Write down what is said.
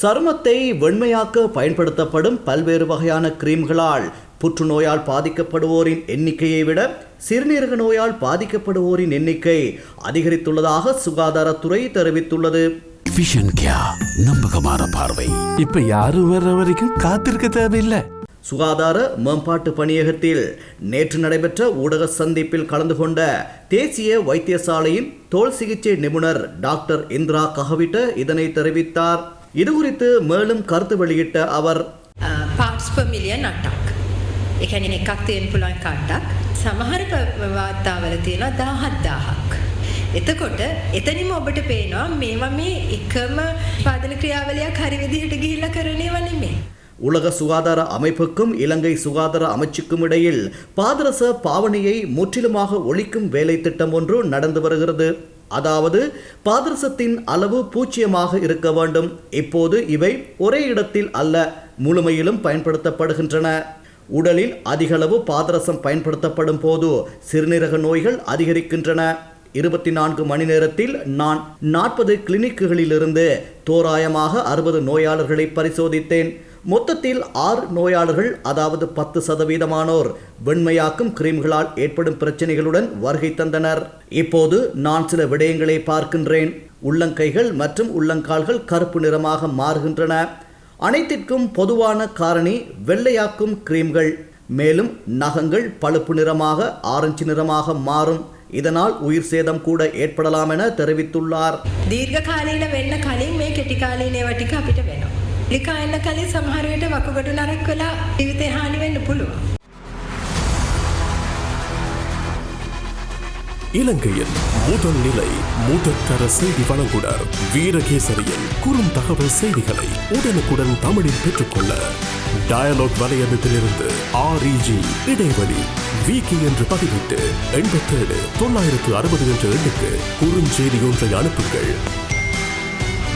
சருமத்தை வெண்மையாக்க பயன்படுத்தப்படும் பல்வேறு வகையான கிரீம்களால் புற்றுநோயால் பாதிக்கப்படுவோரின் எண்ணிக்கையை விட சிறுநீரக நோயால் பாதிக்கப்படுவோரின் எண்ணிக்கை அதிகரித்துள்ளதாக சுகாதாரத்துறை தெரிவித்துள்ளது. விஷன் கியா நம்பகமான பார்வை. இப்ப யாரும் வர்ற வரைக்கும் காத்திருக்க தேவையில்லை. சுகாதார மேம்பாட்டு பணியகத்தில் நேற்று நடைபெற்ற ஊடக சந்திப்பில் கலந்து கொண்ட தேசிய வைத்தியசாலையின் தோல் சிகிச்சை நிபுணர் டாக்டர் இந்திரா கஹவிட்ட இதனை தெரிவித்தார். இதுகுறித்து மேலும் கருத்து வெளியிட்ட அவர் පාට්ස් පමිලියන් අටක්. එකැන එකක් තියෙන් පුළන් කට්ටක් සමහර ප- වාර්තාවල තියෙනවා දාහත් දාහක්. එතකොට එතනිම ඔබට පේනවා මේවා මේ එකම පාදන ක්‍රියාවලයක් හරි විදිහට ගිහිල්ල කරනේ වනිමේ. உலக சுகாதார அமைப்புக்கும் இலங்கை சுகாதார அமைச்சுக்கும் இடையில் பாதரச பாவனையை முற்றிலுமாக ஒழிக்கும் வேலை திட்டம் ஒன்று நடந்து வருகிறது அதாவது பாதரசத்தின் அளவு பூஜ்ஜியமாக இருக்க வேண்டும். இப்போது இவை ஒரே இடத்தில் அல்ல முழுமையிலும் பயன்படுத்தப்படுகின்றன. உடலில் அதிகளவு பாதரசம் பயன்படுத்தப்படும் போது சிறுநீரக நோய்கள் அதிகரிக்கின்றன. இருபத்தி நான்கு மணி நேரத்தில் நான் நாற்பது கிளினிக்குகளிலிருந்து தோராயமாக அறுபது நோயாளர்களை பரிசோதித்தேன். மொத்தத்தில் ஆறு நோயாளர்கள் அதாவது பத்து சதவீதமானோர் வெண்மையாக்கும் கிரீம்களால் ஏற்படும் பிரச்சனைகளுடன் வருகை தந்தனர். இப்போது நான் சில விடயங்களை பார்க்கின்றேன். உள்ளங்கைகள் மற்றும் உள்ளங்கால்கள் கருப்பு நிறமாக மாறுகின்றன. அனைத்திற்கும் பொதுவான காரணி வெள்ளையாக்கும் கிரீம்கள். மேலும் நகங்கள் பழுப்பு நிறமாக ஆரஞ்சு நிறமாக மாறும். இதனால் உயிர் சேதம் கூட ஏற்படலாம் என தெரிவித்துள்ளார் தீர்க்க காலையில வெண்ண காலையும் மே கெட்டி காலையிலே වෙනවා. ලිකා එන්න කලින් සමහරයට වකුගඩු නරක් වෙලා ජීවිතය හානි වෙන්න පුළුවන්. இலங்கையின் முதல் நிலை முதற்கர செய்தி வழங்குனர் வீரகேசரியின் குறும் தகவல் செய்திகளை உடனுக்குடன் தமிழில் பெற்றுக்கொள்ள டயலாக் வலையமைப்பிலிருந்து ஆர்இஜி இடைவெளி விகி என்று பதிவிட்டு எண்பத்தேழு தொள்ளாயிரத்து அறுபது என்ற எண்ணுக்கு குறுஞ்செய்தி ஒன்றை அனுப்புங்கள்